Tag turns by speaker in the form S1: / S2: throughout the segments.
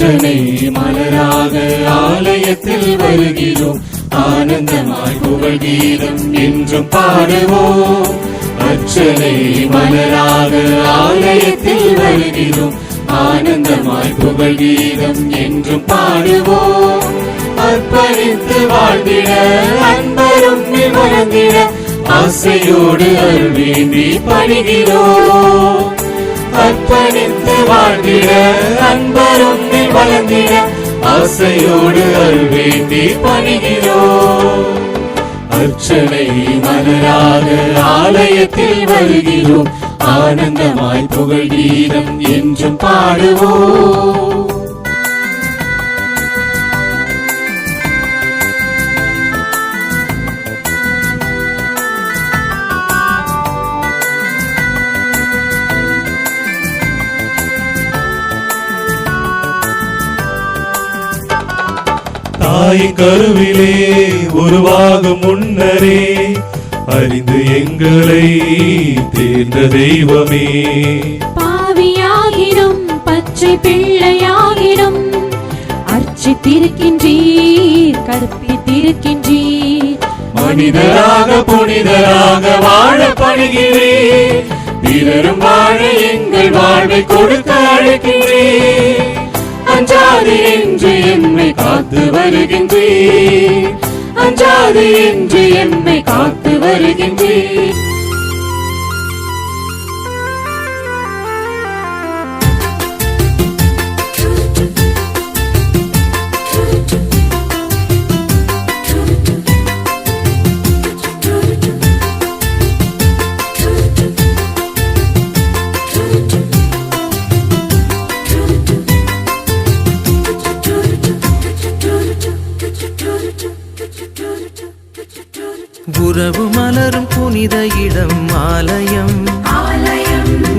S1: அர்ச்சனை மலராக ஆலயத்தில் வருகிறோம். ஆனந்தமாய் புகழ் கீதம் என்றும் பாடுவோம். அர்ச்சனை மலராக ஆலயத்தில் வருகிறோம். ஆனந்தமாய் புகழ் கீதம் என்றும் பாடுவோம். அர்ப்பணித்து வாழ்ந்திட அன்பரும் மறந்திட ஆசையோடு அருள் வேண்டி பணிகிறோம். அர்ப்பணித்து வாழ்ந்திட அன்பரும் வளர்ந்திட ஆசையோடு அருள் வேண்டி பணிகிறோம் அர்ச்சனை மலராக ஆலயத்தில் வருகிறோம் ஆனந்தமாய் புகழ் கீதம் என்றும் பாடுவோம்
S2: தாய் கருவிலே உருவாகும் முன்னரே அறிந்து எங்களை தேர்ந்த தெய்வமே.
S3: பாவியாகிடும் பச்சை பிள்ளையாகிடும். அர்ச்சித்திருக்கின்றீர் கற்பித்திருக்கின்றீர்.
S1: மனிதராக புனிதராக வாழ பணிகிறேன் பிறரும் வாழ எங்கள் வாழ்வை கொடுக்க அழைக்கின்றேன் அஞ்சாது என்று எம்மை காத்து அஞ்சாது என்று என்னை காத்து வருகின்றேன்
S4: உறவு மலரும் புனித இடம் ஆலயம்.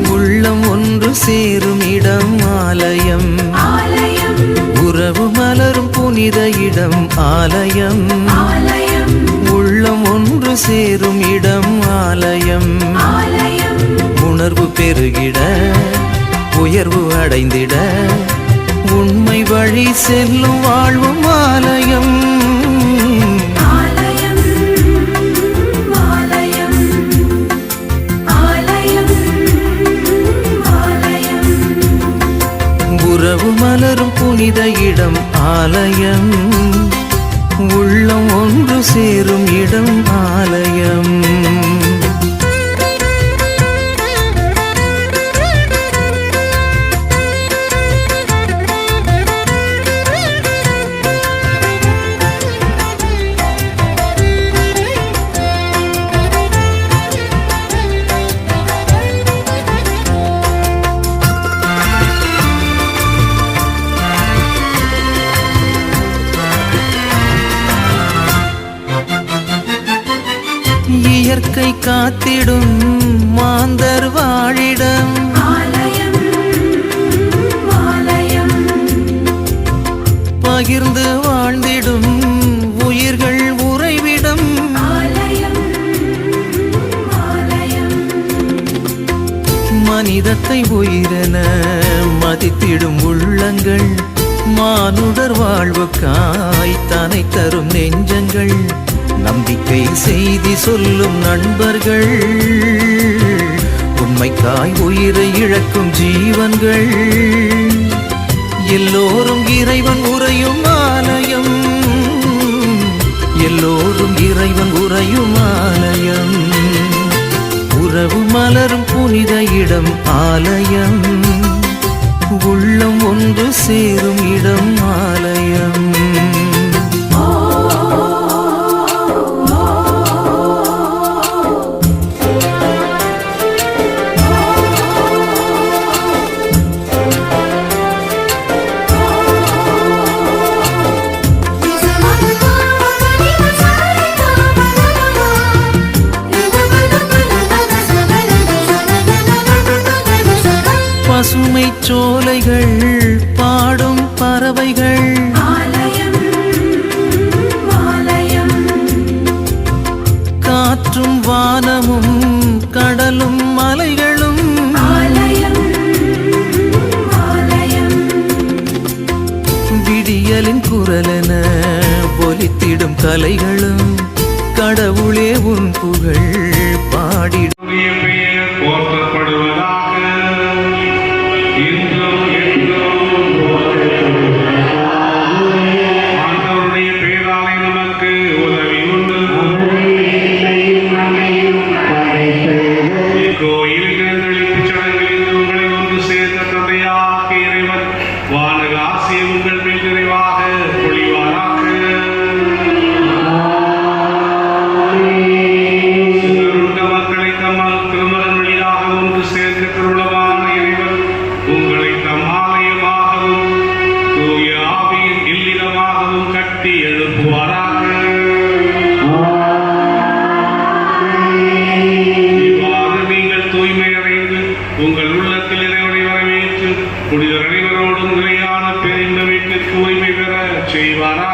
S4: உள்ளம் ஒன்று சேரும் இடம் ஆலயம்.
S3: ஆலயம்
S4: உறவு மலரும் புனித இடம் ஆலயம். உள்ளம் ஒன்று சேரும் இடம் ஆலயம். உணர்வு பெருகிட உயர்வு அடைந்திட உண்மை வழி செல்லும் வாழ்வும் ஆலயம். மலரும் புனித இடம் ஆலயம். உள்ளம் ஒன்று சேரும் இடம் ஆலயம். இயற்கை காத்திடும் மாந்தர் வாழிடம். பகிர்ந்து வாழ்ந்திடும் உயிர்கள் உறைவிடம். மனிதத்தை உயிரென மதித்திடும் உள்ளங்கள். மானுடர் வாழ்வுக்காய் தனை தரும் நெஞ்சங்கள். நம்பிக்கை செய்தி சொல்லும் நண்பர்கள். உண்மைக்காய் உயிரை இழக்கும் ஜீவன்கள். எல்லோரும் இறைவன் உறையும் ஆலயம். எல்லோரும் இறைவன் உறையும் ஆலயம். உறவு மலரும் புனித இடம் ஆலயம். வானமும் கடலும் மலைகளும்
S3: விடியலின் குரலென
S4: ஒலித்திடும் கலைகளும் கடவுளே உன் புகழ் பாடிடும் செய்வானா